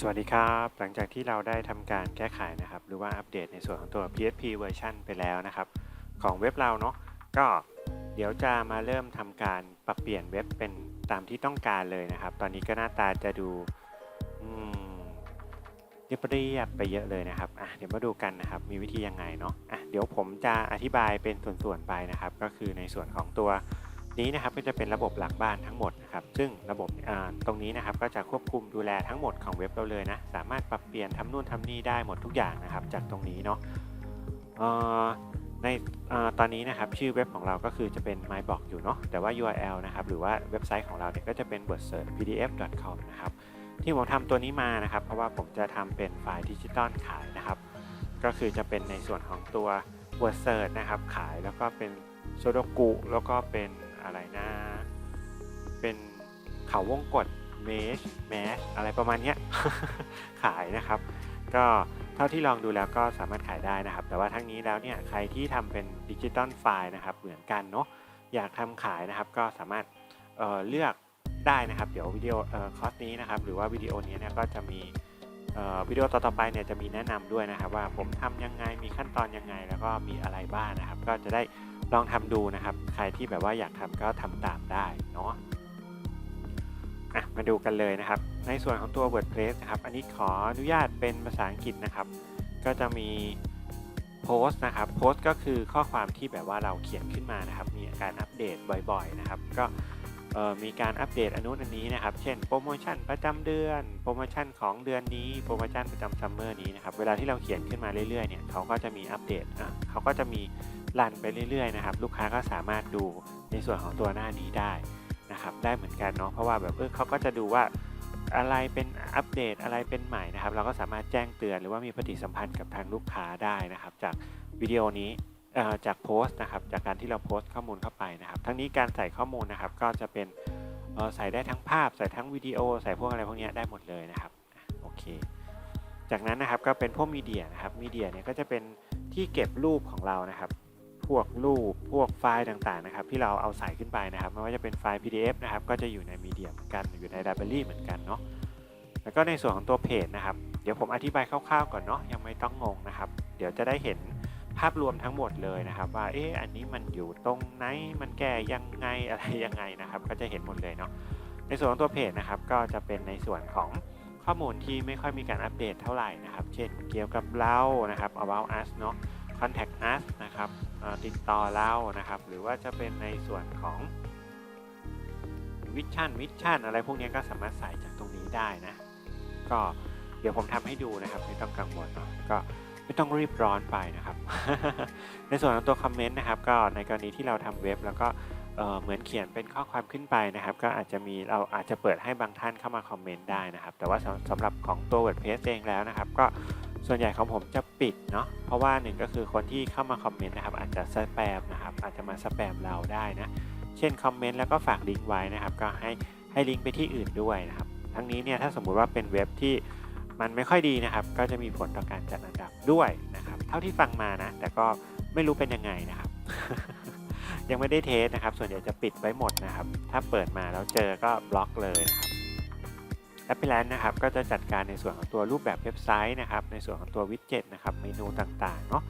สวัสดีครับ หลังจากที่เราได้ทำการแก้ไขนะครับ หรือว่าอัปเดตในส่วนของตัว PHP เวอร์ชันไปแล้วนะครับ ของเว็บเราเนาะก็เดี๋ยวจะมาเริ่มทำการปรับเปลี่ยนเว็บเป็นตามที่ต้องการเลยนะครับ ตอนนี้ก็หน้าตาจะดูเรียบเรียบไปเยอะเลยนะครับอะเดี๋ยวมาดูกันนะครับ มีวิธียังไงเนาะอะเดี๋ยวผมจะอธิบายเป็นส่วนๆไปนะครับ ก็คือในส่วนของตัว นี้นะครับก็จะเป็นระบบหลังบ้านทั้งหมดนะครับซึ่งระบบอ่าตรงนี้นะครับก็จะควบคุมดูแลทั้งหมดของเว็บเราเลยนะสามารถปรับเปลี่ยนทำนู่นทำนี่ได้หมดทุกอย่างนะครับ จากตรงนี้เนาะในอตอนนี้นะครับชื่อเว็บของเราก็คือจะเป็น myblog อยู่เนาะแต่ว่า URL นะครับหรือว่าเว็บไซต์ของเราเนี่ยก็จะเป็น wordsearch.pdf.com นะครับที่ผมทำตัวนี้มานะครับ เพราะว่าผมจะทำเป็นไฟล์ดิจิตอลขายนะครับ ก็คือจะเป็นในส่วนของตัว word search นะครับขายแล้วก็เป็นโซโดกุแล้วก็เป็น อะไรนะ เป็นเขาวงกดเมชแมชอะไรประมาณนี้ขายนะครับ ก็เท่าที่ลองดูแล้วก็สามารถขายได้นะครับ แต่ว่าทั้งนี้แล้วเนี่ยใครที่ทำเป็นดิจิตอลไฟล์นะครับเหมือนกันเนาะอยากทำขายนะครับก็สามารถเเลือกได้นะครับ เดี๋ยววิดีโออคอร์สนี้นะครับ หรือว่าวิดีโอนี้เนี่ยก็จะมีวิดีโอต่อๆไปเนี่ยจะมีแนะนำด้วยนะครับ ว่าผมทำยังไงมีขั้นตอนยังไงแล้วก็มีอะไรบ้างนะครับ ก็จะได้ ลองทำดูนะครับ ใครที่แบบว่าอยากทำก็ทำตามได้เนาะอะมาดูกันเลยนะครับ ในส่วนของตัว WordPress นะครับ อันนี้ขออนุญาตเป็นภาษาอังกฤษนะครับ ก็จะมีโพสต์นะครับ โพสต์ก็คือข้อความที่แบบว่าเราเขียนขึ้นมานะครับ มีการอัปเดตบ่อยๆนะครับ ก็ มีการอัปเดตอนุนอันนี้นะครับ เช่นโปรโมชั่นประจำเดือน โปรโมชั่นของเดือนนี้ โปรโมชั่นประจำซัมเมอร์นี้นะครับ เวลาที่เราเขียนขึ้นมาเรื่อยๆ เนี่ย เขาก็จะมีอัปเดตเขาก็จะมีรันไปเรื่อยๆ นะครับ ลูกค้าก็สามารถดูในส่วนของตัวหน้านี้ได้นะครับ ได้เหมือนกันเนาะ เพราะว่าแบบเออเขาก็จะดูว่าอะไรเป็นอัปเดตอะไรเป็นใหม่นะครับ เราก็สามารถแจ้งเตือนหรือว่ามีปฏิสัมพันธ์กับทางลูกค้าได้นะครับ จากวิดีโอนี้ จากโพสต์นะครับจากการที่เราโพสต์ข้อมูลเข้าไปนะครับ ทั้งนี้การใส่ข้อมูลนะครับก็จะเป็นใส่ได้ทั้งภาพ ใส่ทั้งวิดีโอ ใส่พวกอะไรพวกนี้ได้หมดเลยนะครับโอเค จากนั้นนะครับก็เป็นพวกมีเดียนะครับมีเดียเนี่ยก็จะเป็นที่เก็บรูปของเรานะครับ พวกรูปพวกไฟล์ต่างๆนะครับ ที่เราเอาใส่ขึ้นไปนะครับ ไม่ว่าจะเป็นไฟล์ PDF นะครับก็จะอยู่ในมีเดียเหมือนกันอยู่ในไลบรารีเหมือนกันเนาะแล้วก็ในส่วนของตัวเพจนะครับ เดี๋ยวผมอธิบายคร่าวๆก่อนเนาะยังไม่ต้องงงนะครับ เดี๋ยวจะได้เห็น ภาพรวมทั้งหมดเลยนะครับ ว่าเอ๊ะอันนี้มันอยู่ตรงไหนมันแก้ยังไงอะไรยังไงนะครับ ก็จะเห็นหมดเลยเนาะในส่วนของตัวเพจนะครับ ก็จะเป็นในส่วนของข้อมูลที่ไม่ค่อยมีการอัปเดตเท่าไหร่นะครับ เช่นเกี่ยวกับเรานะครับ about us เนาะ contact us นะครับติดต่อเรานะครับ หรือว่าจะเป็นในส่วนของวิชั่นวิชั่นอะไรพวกนี้ก็สามารถใส่จากตรงนี้ได้นะ ก็เดี๋ยวผมทำให้ดูนะครับ ไม่ต้องกังวลเนาะก็ ไม่ต้องรีบร้อนไปนะครับ ในส่วนของตัวคอมเมนต์นะครับ ก็ในกรณีที่เราทำเว็บ แล้วก็เหมือนเขียนเป็นข้อความขึ้นไปนะครับ ก็อาจจะมีเราอาจจะเปิดให้บางท่านเข้ามาคอมเมนต์ได้นะครับ แต่ว่าสำสำหรับของตัว WordPress เองแล้วนะครับ ก็ส่วนใหญ่ของผมจะปิดเนาะ เพราะว่าหนึ่งก็คือคนที่เข้ามาคอมเมนต์นะครับ อาจจะสแปมนะครับ อาจจะมาสแปมเราได้นะ เช่นคอมเมนต์แล้วก็ฝากลิงก์ไว้นะครับ ก็ให้ให้ลิงก์ไปที่อื่นด้วยนะครับ ทั้งนี้เนี่ยถ้าสมมุติว่าเป็นเว็บที่มันไม่ค่อยดีนะครับ ก็จะมีผลต่อการจัดอัน ด้วยนะครับเท่าที่ฟังมานะ แต่ก็ไม่รู้เป็นยังไงนะครับ ยังไม่ได้เทสนะครับ ส่วนใหญ่จะปิดไว้หมดนะครับ ถ้าเปิดมาแล้วเจอก็บล็อกเลยนะครับแอปเปิลนนะครับก็จะจัดการในส่วนของตัวรูปแบบเว็บไซต์นะครับ ในส่วนของตัววิดเจ็ตนะครับเมนูต่างๆเนาะ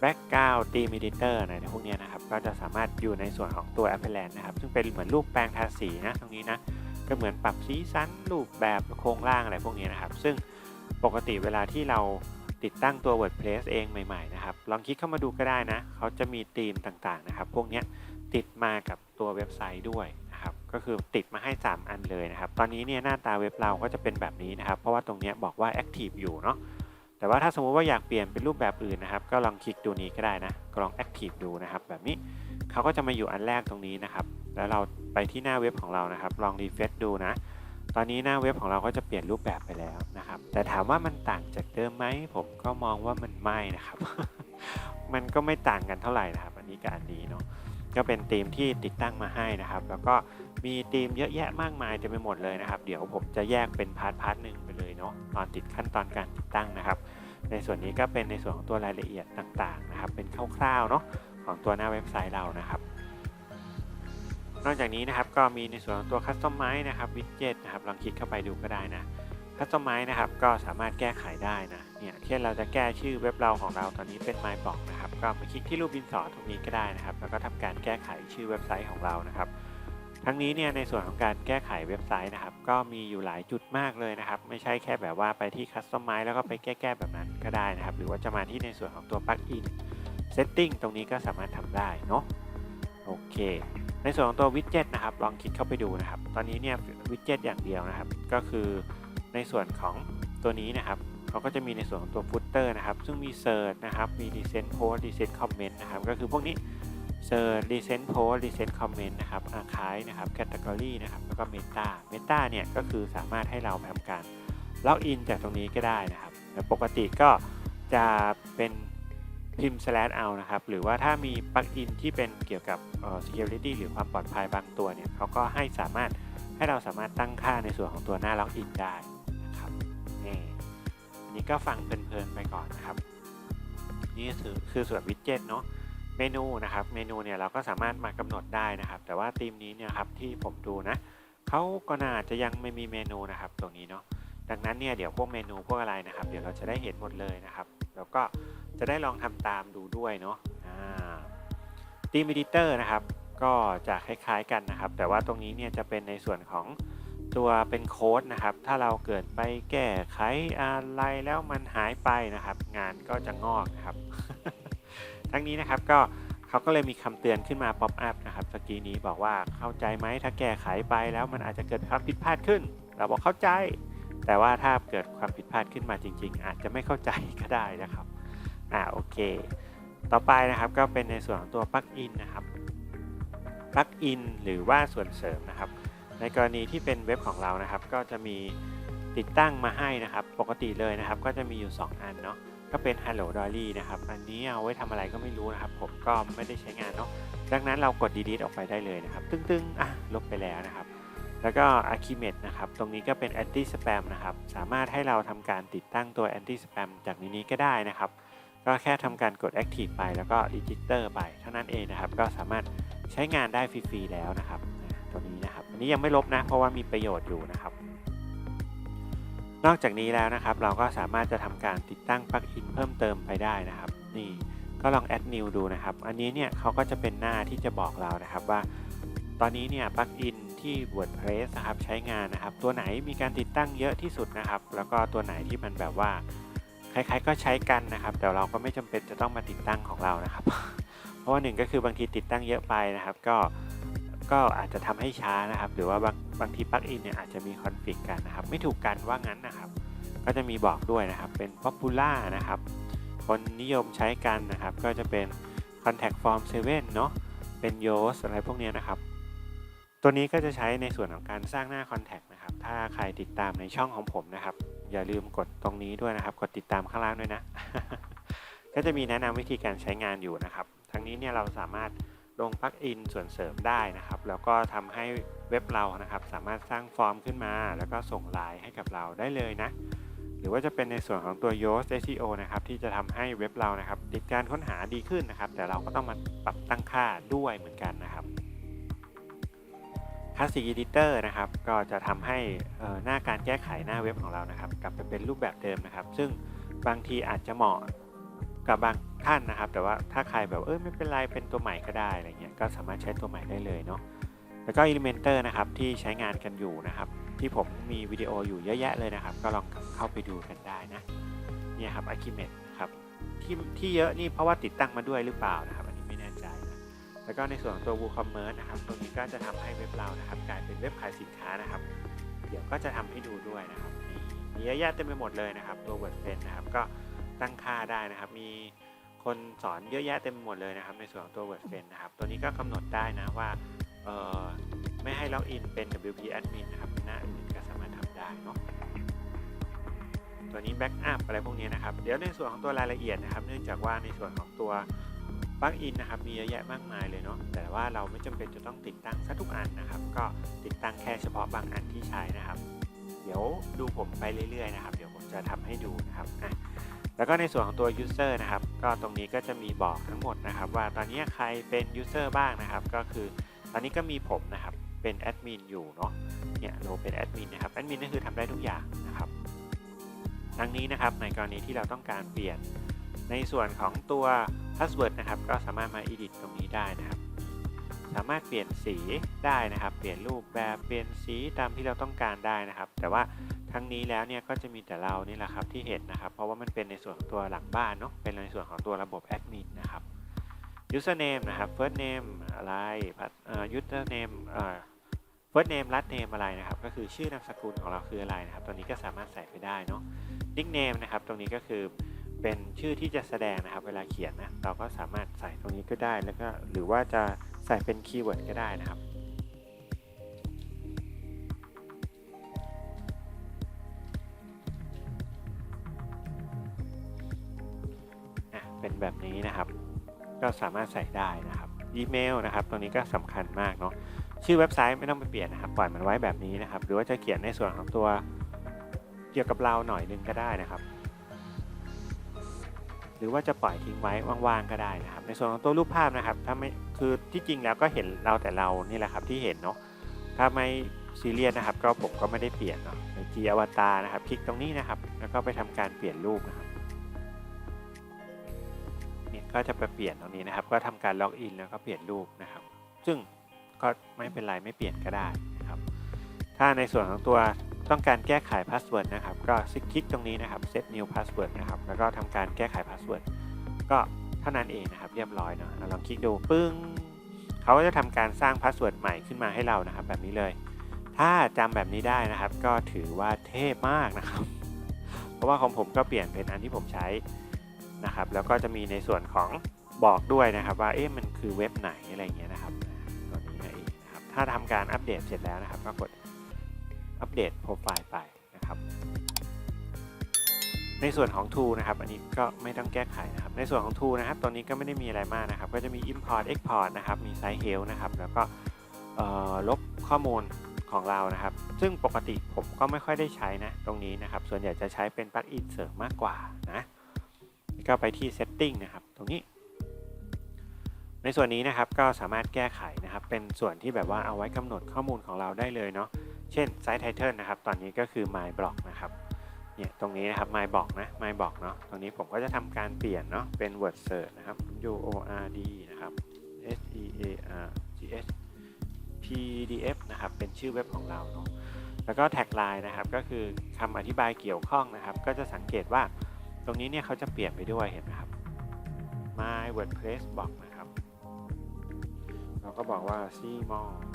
แบ็กกราวด์ตีมิดิเตอร์อะไรพวกนี้นะครับ ก็จะสามารถอยู่ในส่วนของตัว a p p l a n นะครับ ซึ่งเป็นเหมือนรูปแปลงทาสีนะตรงนี้นะ ก็เหมือนปรับสีสันรูปแบบโครงร่างอะไรพวกนี้นะครับ ซึ่งปกติเวลาที่เรา ติดตั้งตัว WordPress เองใหม่ๆนะครับ ลองคลิกเข้ามาดูก็ได้นะ เขาจะมีธีมต่างๆนะครับ พวกนี้ติดมากับตัวเว็บไซต์ด้วยนะครับ ก็คือติดมาให้ 3 อันเลยนะครับ ตอนนี้เนี่ยหน้าตาเว็บเราก็จะเป็นแบบนี้นะครับ เพราะว่าตรงนี้บอกว่า Active อยู่เนาะ แต่ว่าถ้าสมมุติว่าอยากเปลี่ยนเป็นรูปแบบอื่นนะครับ ก็ลองคลิกดูนี้ก็ได้นะก็ลอง Active ดูนะครับ แบบนี้เขาก็จะมาอยู่อันแรกตรงนี้นะครับ แล้วเราไปที่หน้าเว็บของเรานะครับ ลองรีเฟซดูนะ ตอนนี้หน้าเว็บของเราก็จะเปลี่ยนรูปแบบไปแล้วนะครับ แต่ถามว่ามันต่างจากเดิมไหมผมก็มองว่ามันไม่นะครับ มันก็ไม่ต่างกันเท่าไหร่นะครับอันนี้กับอันนี้เนาะก็เป็นธีมที่ติดตั้งมาให้นะครับ แล้วก็มีธีมเยอะแยะมากมายเต็มไปหมดเลยนะครับ เดี๋ยวผมจะแยกเป็นพาร์ทพาร์ทหนึ่งไปเลยเนาะตอนติดขั้นตอนการติดตั้งนะครับ ในส่วนนี้ก็เป็นในส่วนของตัวรายละเอียดต่างๆนะครับ เป็นคร่าวๆเนาะของตัวหน้าเว็บไซต์เรานะครับ นอกจากนี้นะครับก็มีในส่วนของตัว Customize นะครับ Widget นะครับลองคลิกเข้าไปดูก็ได้นะคัสตอมไมนะครับก็สามารถแก้ไขได้นะเนี่ยเช่นเราจะแก้ชื่อเว็บเราของเราตอนนี้เป็น My b l o g นะครับก็มาคลิกที่รูปดินสอตรงนี้ก็ได้นะครับ แล้วก็ทำการแก้ไขชื่อเว็บไซต์ของเรานะครับทั้งนี้เนี่ยในส่วนของการแก้ไขเว็บไซต์นะครับ ก็มีอยู่หลายจุดมากเลยนะครับ ไม่ใช่แค่แบบว่าไปที่ Customize แล้วก็ไปแก้ๆแบบนั้นก็ได้นะครับ หรือว่าจะมาที่ในส่วนของตัว Plugin Setting ตรงนี้ก็สามารถทำได้เนาะโอเค ในส่วนของตัววิดเจ็ตนะครับลองคลิกเข้าไปดูนะครับ ตอนนี้เนี่ยวิดเจ็ตอย่างเดียวนะครับ ก็คือในส่วนของตัวนี้นะครับเขาก็จะมีในส่วนของตัวฟุตเตอร์นะครับ ซึ่งมีเซิร์ชนะครับ มีดีเซนโพสดีเซนคอมเมนต์นะครับ ก็คือพวกนี้เซิร์ชดีเซนโพสดีเซนคอมเมนต์นะครับอาคายนะครับแคตตากรีนะครับ แล้วก็เมตาเมตาเนี่ยก็คือสามารถให้เราทำการล็อกอินจากตรงนี้ก็ได้นะครับแต่ปกติก็จะเป็น พิมพ์ slash เอานะครับ หรือว่าถ้ามีปลั๊กอินที่เป็นเกี่ยวกับ security หรือความปลอดภัยบางตัวเนี่ยเขาก็ให้สามารถให้เราสามารถตั้งค่าในส่วนของตัวหน้าล็อกอินได้นะครับนี่อันนี้ก็ฟังเพลินๆไปก่อนนะครับ นี่คือคือส่วนวิดเจ็ตเนาะเมนูนะครับ เมนูเนี่ยเราก็สามารถมากำหนดได้นะครับ แต่ว่าธีมนี้เนี่ยครับที่ผมดูนะเขาก็น่าจะยังไม่มีเมนูนะครับตรงนี้เนาะดังนั้นเนี่ยเดี๋ยวพวกเมนูพวกอะไรนะครับ เดี๋ยวเราจะได้เห็นหมดเลยนะครับ แล้วก็ จะได้ลองทำตามดูด้วยเนาะทีม Editor นะครับก็จะคล้ายๆกันนะครับ แต่ว่าตรงนี้เนี่ยจะเป็นในส่วนของตัวเป็นโค้ดนะครับ ถ้าเราเกิดไปแก้ไขอะไรแล้วมันหายไปนะครับ งานก็จะงอกนะครับ ทั้งนี้นะครับก็เขาก็เลยมีคำเตือนขึ้นมาป๊อปอัพนะครับสกีนี้บอกว่าเข้าใจไหมถ้าแก้ไขไปแล้วมันอาจจะเกิดความผิดพลาดขึ้น เราบอกเข้าใจ แต่ว่าถ้าเกิดความผิดพลาดขึ้นมาจริง ๆ อาจจะไม่เข้าใจก็ได้นะครับ อ่าโอเค ต่อไปนะครับก็เป็นในส่วนของตัวปลั๊กอินนะครับปลั๊กอินหรือว่าส่วนเสริมนะครับ ในกรณีที่เป็นเว็บของเรานะครับ ก็จะมีติดตั้งมาให้นะครับ ปกติเลยนะครับ ก็จะมีอยู่ 2 อันเนาะก็เป็น Hello Dolly นะครับ อันนี้เอาไว้ทำอะไรก็ไม่รู้นะครับ ผมก็ไม่ได้ใช้งานเนาะดังนั้นเรากด delete ออกไปได้เลยนะครับ ตึ้งๆอะลบไปแล้วนะครับ แล้วก็ Archimedes นะครับ ตรงนี้ก็เป็น anti spam นะครับ สามารถให้เราทำการติดตั้งตัว anti spam จากในนี้ก็ได้นะครับ ก็แค่ทำการกด active ไปแล้วก็ register ไปเท่านั้นเองนะครับ ก็สามารถใช้งานได้ฟรีๆแล้วนะครับ ตัวนี้นะครับ อันนี้ยังไม่ลบนะ เพราะว่ามีประโยชน์อยู่นะครับ นอกจากนี้แล้วนะครับ เราก็สามารถจะทำการติดตั้งปลั๊กอินเพิ่มเติมไปได้นะครับ นี่ก็ลอง add new ดูนะครับ อันนี้เนี่ยเขาก็จะเป็นหน้าที่จะบอกเรานะครับว่า ตอนนี้เนี่ยปลั๊กอินที่ WordPress นะครับใช้งานนะครับ ตัวไหนมีการติดตั้งเยอะที่สุดนะครับ แล้วก็ตัวไหนที่มันแบบว่า ใครๆก็ใช้กันนะครับแต่เราก็ไม่จำเป็นจะต้องมาติดตั้งของเรานะครับ เพราะว่าหนึ่งก็คือบางทีติดตั้งเยอะไปนะครับ ก็ก็อาจจะทำให้ช้านะครับ หรือว่าบางบางทีปลั๊กอินเนี่ยอาจจะมีคอนฟ lict กันนะครับ ไม่ถูกกันว่างั้นนะครับ ก็จะมีบอกด้วยนะครับ เป็น popular นะครับ คนนิยมใช้กันนะครับ ก็จะเป็น contact form 7เนาะเป็น Yoast อะไรพวกเนี้ยนะครับ ตัวนี้ก็จะใช้ในส่วนของการสร้างหน้า Contact นะครับ ถ้าใครติดตามในช่องของผมนะครับ อย่าลืมกดตรงนี้ด้วยนะครับ กดติดตามข้างล่างด้วยนะ ก็จะมีแนะนำวิธีการใช้งานอยู่นะครับ ทั้งนี้เนี่ยเราสามารถลงปลั๊กอินส่วนเสริมได้นะครับ แล้วก็ทำให้เว็บเรานะครับ สามารถสร้างฟอร์มขึ้นมา แล้วก็ส่งไลน์ให้กับเราได้เลยนะ หรือว่าจะเป็นในส่วนของตัว Yoast SEO นะครับ ที่จะทำให้เว็บเรานะครับ ติดการค้นหาดีขึ้นนะครับ แต่เราก็ต้องมาปรับตั้งค่าด้วยเหมือนกันนะครับ Classic Editor นะครับ ก็จะทำให้หน้าการแก้ไขหน้าเว็บของเรานะครับ กลับไปเป็นรูปแบบเดิมนะครับ ซึ่งบางทีอาจจะเหมาะกับบางท่านนะครับ แต่ว่าถ้าใครแบบเออไม่เป็นไรเป็นตัวใหม่ก็ได้อะไรเงี้ยก็สามารถใช้ตัวใหม่ได้เลยเนาะแล้วก็ Elementor นะครับที่ใช้งานกันอยู่นะครับ ที่ผมมีวิดีโออยู่เยอะแยะเลยนะครับ ก็ลองเข้าไปดูกันได้นะเนี่ยครับ Archimedes ครับที่ที่เยอะนี่เพราะว่าติดตั้งมาด้วยหรือเปล่านะครับ แล้วก็ในส่วนของตัว WooCommerce นะครับ ตรงนี้ก็จะทำให้เว็บเรานะครับ กลายเป็นเว็บขายสินค้านะครับ เดี๋ยวก็จะทำให้ดูด้วยนะครับมีเยอะแยะเต็มไปหมดเลยนะครับ ตัว WordPress นะครับ ก็ตั้งค่าได้นะครับ มีคนสอนเยอะแยะเต็มไปหมดเลยนะครับ ในส่วนของตัว WordPress นะครับ ตัวนี้ก็กำหนดได้นะว่าไม่ให้ล็อกอินเป็น WP Admin นะครับ หน้าอื่นก็สามารถทำได้เนาะตัวนี้แบ็กอัพอะไรพวกนี้นะครับ เดี๋ยวในส่วนของตัวรายละเอียดนะครับ เนื่องจากว่าในส่วนของตัว ปลั๊กอินนะครับมีเยอะแยะมากมายเลยเนาะแต่ว่าเราไม่จำเป็นจะต้องติดตั้งซะทุกอันนะครับ ก็ติดตั้งแค่เฉพาะบางอันที่ใช้นะครับ เดี๋ยวดูผมไปเรื่อยๆนะครับ เดี๋ยวผมจะทำให้ดูนะครับอะแล้วก็ในส่วนของตัว user นะครับ ก็ตรงนี้ก็จะมีบอกทั้งหมดนะครับ ว่าตอนนี้ใครเป็น user บ้างนะครับ ก็คือตอนนี้ก็มีผมนะครับเป็นแอดมินอยู่เนาะเนี่ยโลเป็นแอดมินนะครับแอดมินก็คือทำได้ทุกอย่างนะครับดังนี้นะครับในกรณีที่เราต้องการเปลี่ยน ในส่วนของตัว password นะครับ ก็สามารถมา edit ตรงนี้ได้นะครับ สามารถเปลี่ยนสีได้นะครับ เปลี่ยนรูปแบบเปลี่ยนสีตามที่เราต้องการได้นะครับ แต่ว่าทั้งนี้แล้วเนี่ยก็จะมีแต่เรานี่แหละครับที่เห็นนะครับ เพราะว่ามันเป็นในส่วนของตัวหลังบ้านเนาะเป็นในส่วนของตัวระบบแอดมินนะครับ username นะครับ first name อะไรเอ่อ username เอ่อ first name last name อะไรนะครับ ก็คือชื่อนามสกุลของเราคืออะไรนะครับตัวนี้ก็สามารถใส่ไปได้เนาะ nickname นะครับ ตรงนี้ก็คือ เป็นชื่อที่จะแสดงนะครับ เวลาเขียนนะเราก็สามารถใส่ตรงนี้ก็ได้แล้วก็หรือว่าจะใส่เป็นคีย์เวิร์ดก็ได้นะครับอะเป็นแบบนี้นะครับ ก็สามารถใส่ได้นะครับอีเมลนะครับ ตรงนี้ก็สำคัญมากเนาะชื่อเว็บไซต์ไม่ต้องไปเปลี่ยนนะครับปล่อยมันไว้แบบนี้นะครับ หรือว่าจะเขียนในส่วนของตัวเกี่ยวกับเราหน่อยนึงก็ได้นะครับ รือว่าจะปล่อยทิ้งไว้ว่างๆก็ได้นะครับ ในส่วนของตัวรูปภาพนะครับถ้าไม่คือที่จริงแล้วก็เห็นเราแต่เรานี่แหละครับที่เห็นเนาะถ้าไม่ซีเรียสนะครับก็ผมก็ไม่ได้เปลี่ยนเนาะในจีอวตารนะครับ คลิกตรงนี้นะครับ แล้วก็ไปทำการเปลี่ยนรูปนะครับเนี่ยก็จะไปเปลี่ยนตรงนี้นะครับ ก็ทำการล็อกอินแล้วก็เปลี่ยนรูปนะครับ ซึ่งก็ไม่เป็นไรไม่เปลี่ยนก็ได้นะครับ ถ้าในส่วนของตัว ต้องการแก้ไขพาสเวิร์ดนะครับ ก็คลิกตรงนี้นะครับ set new password นะครับ แล้วก็ทำการแก้ไขพาสเวิร์ดก็เท่านั้นเองนะครับ เรียบร้อยเนาะเราลองคลิกดูปึ้งเขาก็จะทำการสร้างพาสเวิร์ดใหม่ขึ้นมาให้เรานะครับ แบบนี้เลย ถ้าจำแบบนี้ได้นะครับ ก็ถือว่าเท่มากนะครับ เพราะว่าของผมก็เปลี่ยนเป็นอันที่ผมใช้นะครับ แล้วก็จะมีในส่วนของบอกด้วยนะครับ ว่าเอ๊ะมันคือเว็บไหนอะไรเงี้ยนะครับตัวนี้นั่นเองนะครับถ้าทำการอัปเดตเสร็จแล้วนะครับก็กด อัปเดตโปรไฟล์ไปนะครับ ในส่วนของ tool นะครับ อันนี้ก็ไม่ต้องแก้ไขนะครับ ในส่วนของ tool นะครับ ตอนนี้ก็ไม่ได้มีอะไรมากนะครับ ก็จะมี import export นะครับ มี site help นะครับ แล้วก็ลบข้อมูลของเรานะครับ ซึ่งปกติผมก็ไม่ค่อยได้ใช้นะตรงนี้นะครับ ส่วนใหญ่จะใช้เป็นปลั๊กอินเสริมมากกว่านะก็ไปที่ setting นะครับ ตรงนี้ ในส่วนนี้นะครับก็สามารถแก้ไขนะครับ เป็นส่วนที่แบบว่าเอาไว้กำหนดข้อมูลของเราได้เลยเนาะ เช่น site title นะครับ ตอนนี้ก็คือ my block นะครับ เนี่ยตรงนี้นะครับ my block นะ my block เนาะ ตรงนี้ผมก็จะทำการเปลี่ยนเนาะ เป็น word search นะครับ u o r d นะครับ s e a r g s p d f นะครับ เป็นชื่อเว็บของเราเนาะ แล้วก็แท็กไลน์นะครับ ก็คือคำอธิบายเกี่ยวข้องนะครับ ก็จะสังเกตว่าตรงนี้เนี่ยเขาจะเปลี่ยนไปด้วยเห็นไหมครับ my wordpress block นะครับ เราก็บอกว่า cmol อะ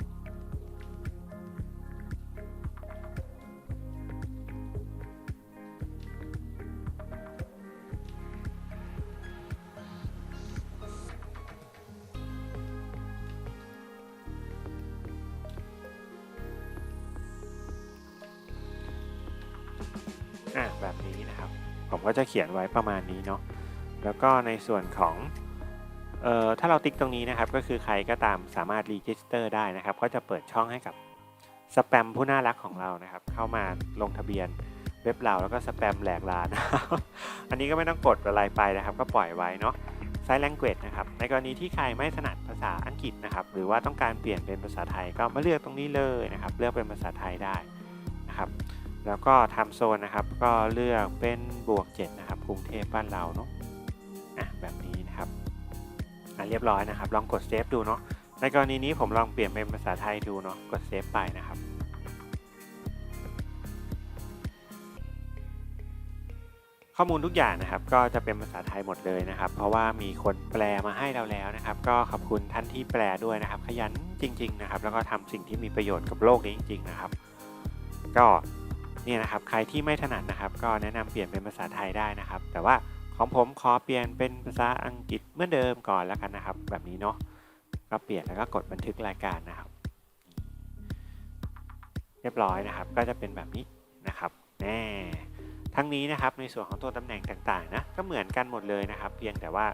ก็จะเขียนไว้ประมาณนี้เนาะแล้วก็ในส่วนของเอ่อถ้าเราติ๊กตรงนี้นะครับก็คือใครก็ตามสามารถรีจิสเตอร์ได้นะครับ ก็จะเปิดช่องให้กับสแปมผู้น่ารักของเรานะครับ เข้ามาลงทะเบียนเว็บเราแล้วก็สแปมแหลกลานอันนี้ก็ไม่ต้องกดอะไรไปนะครับ ก็ปล่อยไว้เนาะ Sign Language นะครับ ในกรณีที่ใครไม่ถนัดภาษาอังกฤษนะครับ หรือว่าต้องการเปลี่ยนเป็นภาษาไทยก็มาเลือกตรงนี้เลยนะครับ เลือกเป็นภาษาไทยได้นะครับ แล้วก็ทำโซนนะครับ ก็เลือกเป็นบวก 7 นะครับกรุงเทพบ้านเราเนาะอะแบบนี้นะครับอะเรียบร้อยนะครับ ลองกดเซฟดูเนาะในกรณีนี้ผมลองเปลี่ยนเป็นภาษาไทยดูเนาะกดเซฟไปนะครับข้อมูลทุกอย่างนะครับก็จะเป็นภาษาไทยหมดเลยนะครับ เพราะว่ามีคนแปลมาให้เราแล้วนะครับ ก็ขอบคุณท่านที่แปลด้วยนะครับ ขยันจริง ๆ นะครับ แล้วก็ทำสิ่งที่มีประโยชน์กับโลกนี้จริง ๆ นะครับ ก็ เนี่ยนะครับใครที่ไม่ถนัดนะครับ ก็แนะนำเปลี่ยนเป็นภาษาไทยได้นะครับ แต่ว่าของผมขอเปลี่ยนเป็นภาษาอังกฤษเหมือนเดิมก่อนแล้วกันนะครับ แบบนี้เนาะก็เปลี่ยนแล้วก็กดบันทึกรายการนะครับ เรียบร้อยนะครับ ก็จะเป็นแบบนี้นะครับแน่ทั้งนี้นะครับในส่วนของตัวตำแหน่งต่างๆนะก็เหมือนกันหมดเลยนะครับ เพียงแต่ว่า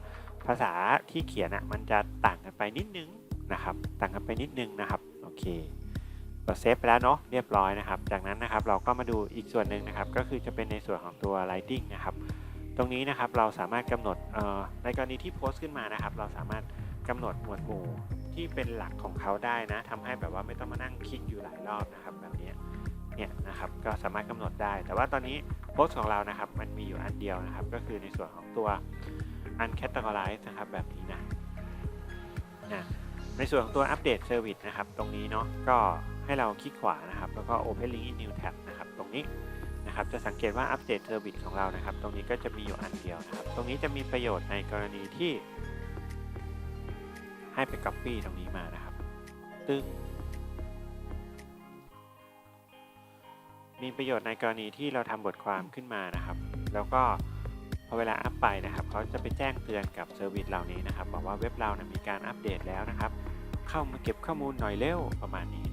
ภาษาที่เขียนอะมันจะต่างกันไปนิดนึงนะครับ ต่างกันไปนิดนึงนะครับโอเค กดเซฟไปแล้วเนาะเรียบร้อยนะครับ จากนั้นนะครับเราก็มาดูอีกส่วนหนึ่งนะครับ ก็คือจะเป็นในส่วนของตัว Lighting นะครับ ตรงนี้นะครับเราสามารถกำหนดในกรณีที่โพสต์ขึ้นมานะครับ เราสามารถกำหนดหมวดหมู่ที่เป็นหลักของเขาได้นะทำให้แบบว่าไม่ต้องมานั่งคลิกอยู่หลายรอบนะครับแบบนี้เนี่ยนะครับก็สามารถกำหนดได้ แต่ว่าตอนนี้โพสต์ของเรานะครับ มันมีอยู่อันเดียวนะครับ ก็คือในส่วนของตัว uncategorize นะครับแบบนี้นะนะในส่วนของตัวอัปเดต Service นะครับ ตรงนี้เนาะก็ ให้เราคลิกขวานะครับ แล้วก็ Open Link in New Tab นะครับ ตรงนี้นะครับ จะสังเกตว่าอัปเดต Service ของเรานะครับ ตรงนี้ก็จะมีอยู่อันเดียวนะครับ ตรงนี้จะมีประโยชน์ในกรณีที่ ให้ไป Copy ตรงนี้มานะครับ ตึงมีประโยชน์ในกรณีที่เราทำบทความขึ้นมานะครับ แล้วก็พอเวลาอัปไปนะครับเขาจะไปแจ้งเตือนกับเซอร์วิสเหล่านี้นะครับ บอกว่าเว็บเรานะมีการอัปเดตแล้วนะครับ เข้ามาเก็บข้อมูลหน่อยเร็วประมาณนี้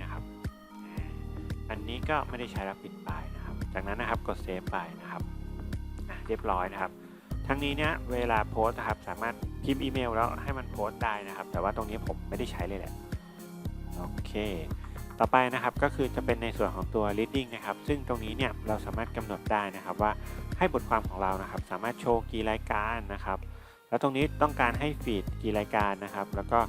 อันนี้ก็ไม่ได้ใช้แล้วปิดไปนะครับ จากนั้นนะครับกดเซฟไปนะครับเรียบร้อยนะครับ ทั้งนี้เนี่ยเวลาโพสต์นะครับสามารถพิมพ์อีเมลแล้วให้มันโพสต์ได้นะครับ แต่ว่าตรงนี้ผมไม่ได้ใช้เลยแหละโอเคต่อไปนะครับก็คือจะเป็นในส่วนของตัว reading นะครับ ซึ่งตรงนี้เนี่ยเราสามารถกำหนดได้นะครับว่าให้บทความของเรานะครับ สามารถโชว์กี่รายการนะครับ แล้วตรงนี้ต้องการให้ฟีดกี่รายการนะครับ แล้วก็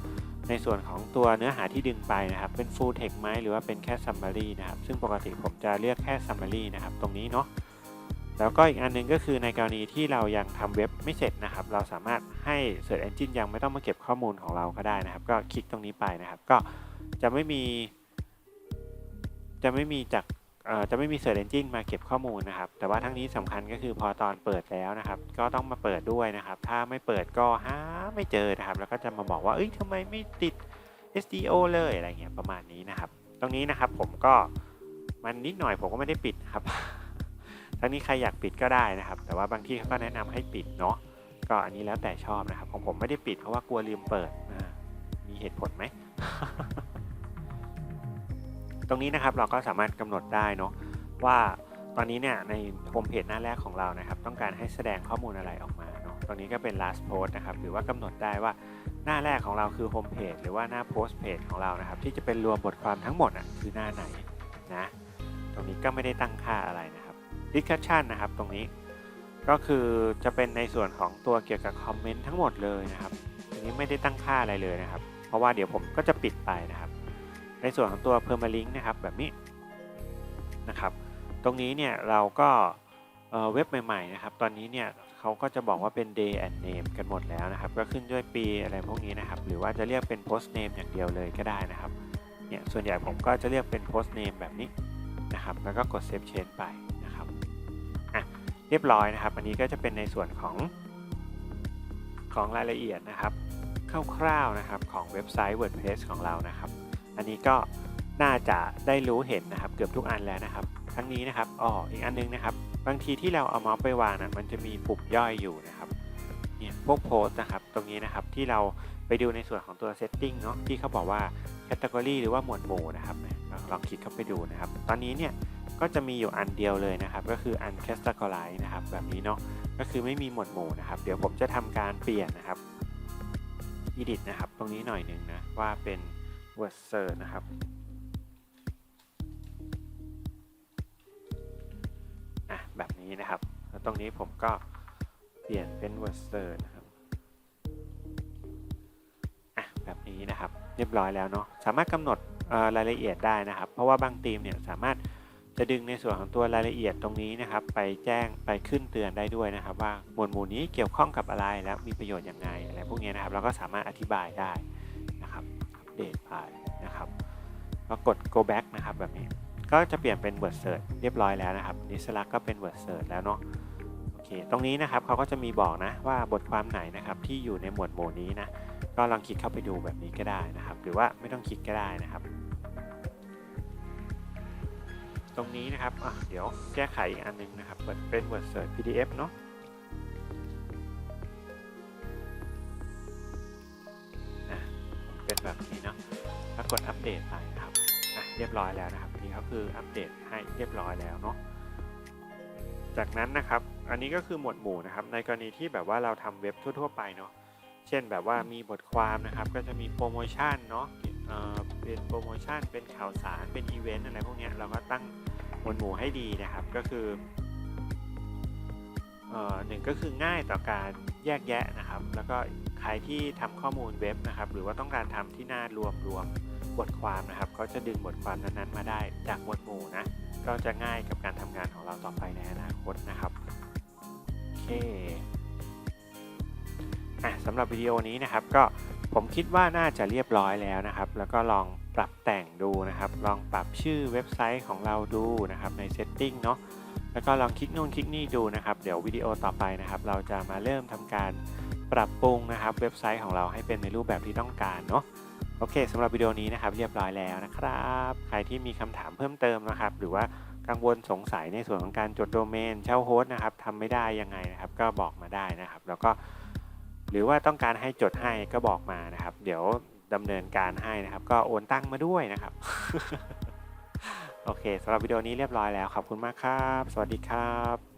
ในส่วนของตัวเนื้อหาที่ดึงไปนะครับ เป็น full text ไหมหรือว่าเป็นแค่ summary นะครับ ซึ่งปกติผมจะเลือกแค่ summary นะครับ ตรงนี้เนาะแล้วก็อีกอันหนึงก็คือในกรณีที่เรายังทำเว็บไม่เสร็จนะครับ เราสามารถให้ Search Engine ยังไม่ต้องมาเก็บข้อมูลของเราก็ได้นะครับ ก็คลิกตรงนี้ไปนะครับ ก็จะไม่มี จะไม่มีจากจะไม่มี Search Engine มาเก็บข้อมูลนะครับ แต่ว่าทั้งนี้สำคัญก็คือพอตอนเปิดแล้วนะครับ ก็ต้องมาเปิดด้วยนะครับ ถ้าไม่เปิดก็ห้า ไม่เจอนะครับ แล้วก็จะมาบอกว่าเอ้ยทำไมไม่ติด SEO เลยอะไรเงี้ยประมาณนี้นะครับ ตรงนี้นะครับผมก็มันนิดหน่อยผมก็ไม่ได้ปิดครับทั้งนี้ใครอยากปิดก็ได้นะครับ แต่ว่าบางที่เขาก็แนะนำให้ปิดเนาะก็อันนี้แล้วแต่ชอบนะครับ ของผมไม่ได้ปิดเพราะว่ากลัวลืมเปิดมีเหตุผลไหมตรงนี้นะครับเราก็สามารถกำหนดได้เนาะว่าตอนนี้เนี่ยในโฮมเพจหน้าแรกของเรานะครับ ต้องการให้แสดงข้อมูลอะไรออกมา ตรงนี้ก็เป็น last post นะครับ หรือว่ากำหนดได้ว่าหน้าแรกของเราคือโฮมเพจหรือว่าหน้า post page ของเรานะครับ ที่จะเป็นรวมบทความทั้งหมดอะคือหน้าไหนนะ ตรงนี้ก็ไม่ได้ตั้งค่าอะไรนะครับ discussion นะครับ ตรงนี้ก็คือจะเป็นในส่วนของตัวเกี่ยวกับคอมเมนต์ทั้งหมดเลยนะครับตรงนี้ไม่ได้ตั้งค่าอะไรเลยนะครับ เพราะว่าเดี๋ยวผมก็จะปิดไปนะครับ ในส่วนของตัว permalink นะครับแบบนี้นะครับ ตรงนี้เนี่ยเราก็เอ่อเว็บใหม่ๆนะครับ ตอนนี้เนี่ย เขาก็จะบอกว่าเป็น day and name กันหมดแล้วนะครับ ก็ขึ้นด้วยปีอะไรพวกนี้นะครับ หรือว่าจะเรียกเป็น post name อย่างเดียวเลยก็ได้นะครับ เนี่ย ส่วนใหญ่ผมก็จะเรียกเป็น post name แบบนี้นะครับ แล้วก็กด save change ไปนะครับ อะ เรียบร้อยนะครับ อันนี้ก็จะเป็นในส่วนของของรายละเอียดนะครับ คร่าวๆนะครับของเว็บไซต์ WordPress ของเรานะครับ อันนี้ก็น่าจะได้รู้เห็นนะครับ เกือบทุกอันแล้วนะครับ ทั้งนี้นะครับอ๋ออีกอันนึงนะครับ บางทีที่เราเอาเมาส์ไปวางนะมันจะมีปุ่มย่อยอยู่นะครับเนี่ยพวกโพสนะครับตรงนี้นะครับที่เราไปดูในส่วนของตัว setting เนาะที่เขาบอกว่า category หรือว่าหมวดหมู่นะครับลองคลิกเข้าไปดูนะครับ ตอนนี้เนี่ยก็จะมีอยู่อันเดียวเลยนะครับ ก็คือ uncategorize นะครับแบบนี้เนาะก็คือไม่มีหมวดหมู่นะครับ เดี๋ยวผมจะทำการเปลี่ยนนะครับ edit นะครับ ตรงนี้หน่อยหนึ่งนะว่าเป็น word search นะครับ นี้นะครับ แล้วตรงนี้ผมก็เปลี่ยนเป็น word search นะครับอะแบบนี้นะครับ เรียบร้อยแล้วเนาะ สามารถกำหนดรายละเอียดได้นะครับ เพราะว่าบางธีมเนี่ยสามารถจะดึงในส่วนของตัวรายละเอียดตรงนี้นะครับ ไปแจ้งไปขึ้นเตือนได้ด้วยนะครับ ว่าหมวดหมู่นี้เกี่ยวข้องกับอะไรแล้วมีประโยชน์ยังไงอะไรพวกนี้นะครับเราก็สามารถอธิบายได้นะครับอัปเดตไปนะครับก็กด go back นะครับแบบนี้ ก็จะเปลี่ยนเป็น word search เรียบร้อยแล้วนะครับนิสลักก็เป็น word search แล้วเนาะโอเคตรงนี้นะครับเขาก็จะมีบอกนะว่าบทความไหนนะครับที่อยู่ในหมวดหมู่นี้นะก็ลองคลิกเข้าไปดูแบบนี้ก็ได้นะครับ หรือว่าไม่ต้องคลิกก็ได้นะครับ ตรงนี้นะครับเดี๋ยวแก้ไขอีกอันนึงนะครับเปิดเป็น word search PDF เนาะเป็นแบบนี้เนาะแล้วกดอัปเดตไปนะครับเรียบร้อยแล้วนะครับ ก็คืออัปเดตให้เรียบร้อยแล้วเนาะจากนั้นนะครับ อันนี้ก็คือหมวดหมู่นะครับ ในกรณีที่แบบว่าเราทำเว็บทั่ว ๆ ไปเนาะ เช่นแบบว่ามีบทความนะครับ ก็จะมีโปรโมชั่นเนาะเอ่อเป็นโปรโมชั่น เป็นข่าวสาร เป็นอีเวนต์อะไรพวกเนี้ยเราก็ตั้งหมวดหมู่ให้ดีนะครับ ก็คือเอ่อหนึ่งก็คือง่ายต่อการแยกแยะนะครับ แล้วก็ใครที่ทำข้อมูลเว็บนะครับ หรือว่าต้องการทำที่หน้ารวมรวม บทความนะครับเขาจะดึงบทความนั้นๆมาได้จากหมวดหมู่นะก็จะง่ายกับการทำงานของเราต่อไปในอนาคตนะครับโอเคอะสำหรับวิดีโอนี้นะครับก็ผมคิดว่าน่าจะเรียบร้อยแล้วนะครับ แล้วก็ลองปรับแต่งดูนะครับ ลองปรับชื่อเว็บไซต์ของเราดูนะครับใน Setting เนาะแล้วก็ลองคลิกนู่นคลิกนี่ดูนะครับ เดี๋ยววิดีโอต่อไปนะครับ เราจะมาเริ่มทำการปรับปรุงนะครับ เว็บไซต์ของเราให้เป็นในรูปแบบที่ต้องการเนาะ โอเคสำหรับวิดีโอนี้นะครับเรียบร้อยแล้วนะครับ ใครที่มีคำถามเพิ่มเติมนะครับ หรือว่ากังวลสงสัยในส่วนของการจดโดเมนเช่าโฮสต์นะครับทำไม่ได้ยังไงนะครับ ก็บอกมาได้นะครับ แล้วก็ หรือว่าต้องการให้จดให้ก็บอกมานะครับ เดี๋ยวดำเนินการให้นะครับ ก็โอนตั้งมาด้วยนะครับ โอเคสำหรับวิดีโอนี้เรียบร้อยแล้วขอบคุณมากครับ สวัสดีครับ